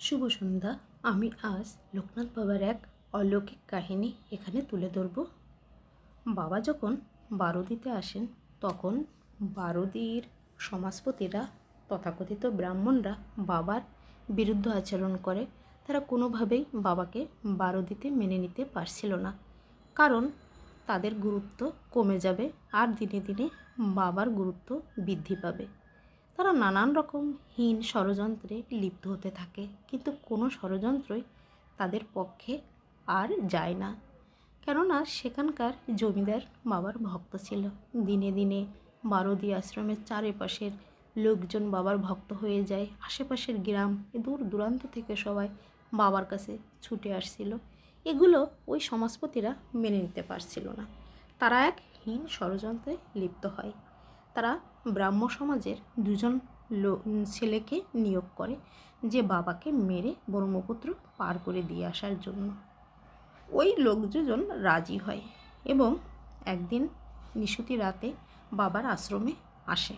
শুভ সন্ধ্যা। আমি আজ লোকনাথ বাবার এক অলৌকিক কাহিনী এখানে তুলে ধরব। বাবা যখন বারোদিতে আসেন, তখন বারোদির সমাজপতিরা, তথাকথিত ব্রাহ্মণরা বাবার বিরুদ্ধ আচরণ করে। তারা কোনোভাবেই বাবাকে বারোদিতে মেনে নিতে পারছিল না। কারণ তাদের গুরুত্ব কমে যাবে আর দিনে দিনে বাবার গুরুত্ব বৃদ্ধি পাবে। তারা নানান রকম হীন ষড়যন্ত্রে লিপ্ত হতে থাকে, কিন্তু কোনো ষড়যন্ত্রই তাদের পক্ষে আর যায় না। কেননা সেখানকার জমিদার বাবার ভক্ত ছিল। দিনে দিনে বারোদি আশ্রমের চারিপাশের লোকজন বাবার ভক্ত হয়ে যায়। আশেপাশের গ্রাম দূর দূরান্ত থেকে সবাই বাবার কাছে ছুটে আসছিল। এগুলো ওই সমাজপতিরা মেনে নিতে পারছিল না। তারা এক হীন ষড়যন্ত্রে লিপ্ত হয়। তারা ব্রাহ্ম সমাজের দুজন ছেলেকে নিয়োগ করে যে বাবাকে মেরে ব্রহ্মপুত্র পার করে দিয়ে আসার জন্য। ওই লোক দুজন রাজি হয় এবং একদিন নিশুতি রাতে বাবার আশ্রমে আসে।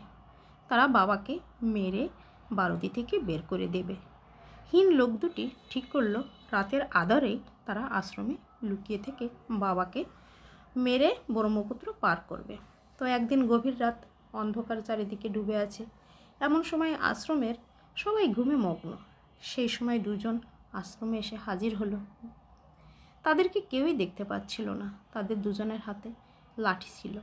তারা বাবাকে মেরে বারোদি থেকে বের করে দেবে। হীন লোক দুটি ঠিক করল, রাতের আধারেই তারা আশ্রমে লুকিয়ে থেকে বাবাকে মেরে ব্রহ্মপুত্র পার করবে। তো একদিন গভীর রাত অন্ধকার চারিদিকে ডুবে আছে। এমন সময় আশ্রমের সবাই ঘুমে মগ্ন। সেই সময় দুজন আশ্রমে এসে হাজির হলো। তাদেরকে কেউই দেখতে পাচ্ছিল না। তাদের দুজনের হাতে লাঠি ছিল।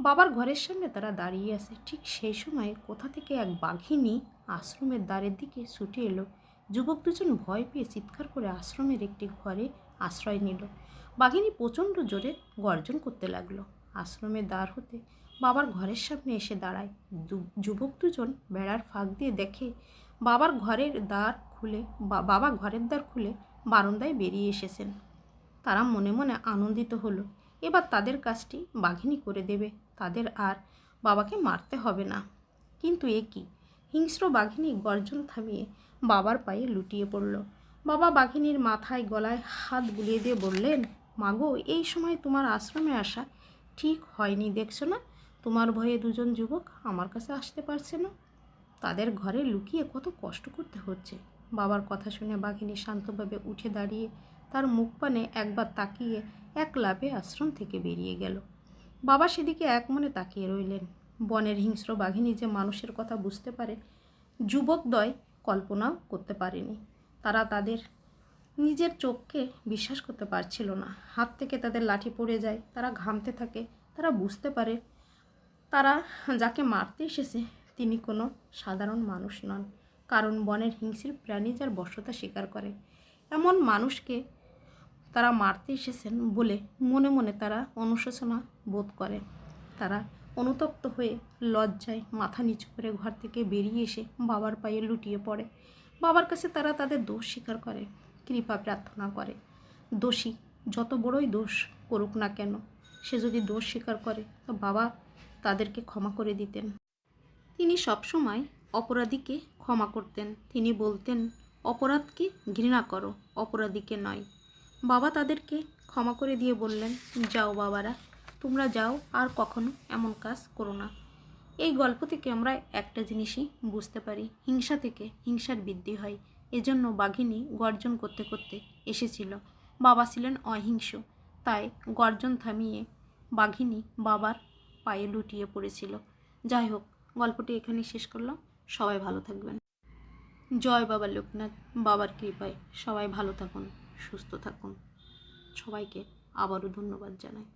বাবার ঘরের সামনে তারা দাঁড়িয়ে আছে। ঠিক সেই সময় কোথা থেকে এক বাঘিনী আশ্রমের দ্বারের দিকে ছুটে এলো। যুবক দুজন ভয় পেয়ে চিৎকার করে আশ্রমের একটি ঘরে আশ্রয় নিল। বাঘিনী প্রচণ্ড জোরে গর্জন করতে লাগল। আশ্রমের দ্বার হতে বাবার ঘরের সামনে এসে দাঁড়ায়। যুবক দুজন বেড়ার ফাঁক দিয়ে দেখে বাবার ঘরের দ্বার খুলে বাবা ঘরের দ্বার খুলে বারান্দায় বেরিয়ে এসেছেন। তারা মনে মনে আনন্দিত হলো, এবার তাদের কাজটি বাঘিনী করে দেবে, তাদের আর বাবাকে মারতে হবে না। কিন্তু এ কি? হিংস্র বাঘিনী গর্জন থামিয়ে বাবার পায়ে লুটিয়ে পড়ল। বাবা বাঘিনীর মাথায় গলায় হাত বুলিয়ে দিয়ে বললেন মাগো এই সময় তোমার আশ্রমে আসা ঠিক হয়নি, দেখছ না? তোমার ভয়ে দুজন যুবক আমার কাছে আসতে পারছে না। তাদের ঘরে লুকিয়ে কত কষ্ট করতে হচ্ছে। বাবার কথা শুনে বাঘিনী শান্তভাবে উঠে দাঁড়িয়ে তার মুখ পানে একবার তাকিয়ে এক লাভে আশ্রম থেকে বেরিয়ে গেল। বাবা সেদিকে এক মনে তাকিয়ে রইলেন। বনের হিংস্র বাঘিনী যে মানুষের কথা বুঝতে পারে যুবকদ্বয় কল্পনাও করতে পারেনি। তারা তাদের নিজের চোখকে বিশ্বাস করতে পারছিল না। হাত থেকে তাদের লাঠি পড়ে যায়, তারা ঘামতে থাকে, তারা বুঝতে পারে তারা যাকে মারতে এসেছে, তিনি কোনো সাধারণ মানুষ নন, কারণ বনের হিংস্র প্রাণী যার বশ্যতা স্বীকার করে। এমন মানুষকে তারা মারতে এসেছেন বলে মনে মনে তারা অনুশোচনা বোধ করে। তারা অনুতপ্ত হয়ে লজ্জায় মাথা নিচু করে ঘর থেকে বেরিয়ে এসে বাবার পায়ে লুটিয়ে পড়ে। বাবার কাছে তারা তাদের দোষ স্বীকার করে, কৃপা প্রার্থনা করে। দোষী যত বড়ই দোষ করুক না কেন, সে যদি দোষ স্বীকার করে, তো বাবা তাদেরকে ক্ষমা করে দিতেন। তিনি সবসময় অপরাধীকে ক্ষমা করতেন। তিনি বলতেন, অপরাধকে ঘৃণা করো, অপরাধীকে নয়। বাবা তাদেরকে ক্ষমা করে দিয়ে বললেন, যাও বাবারা, তোমরা যাও, আর কখনো এমন কাজ করো না। এই গল্প থেকে আমরা একটা জিনিসই বুঝতে পারি। হিংসা থেকে হিংসার বৃদ্ধি হয়। এজন্য বাঘিনী গর্জন করতে করতে এসেছিল। বাবা ছিলেন অহিংস, তাই গর্জন থামিয়ে বাঘিনী বাবার পায়ে লুটিয়ে পড়েছিল। যাই হোক, গল্পটি এখানেই শেষ করলাম। সবাই ভালো থাকবেন। জয় বাবা লোকনাথ, বাবার কৃপায় সবাই ভালো থাকুন, সুস্থ থাকুন। সবাইকে আবারও ধন্যবাদ জানাই।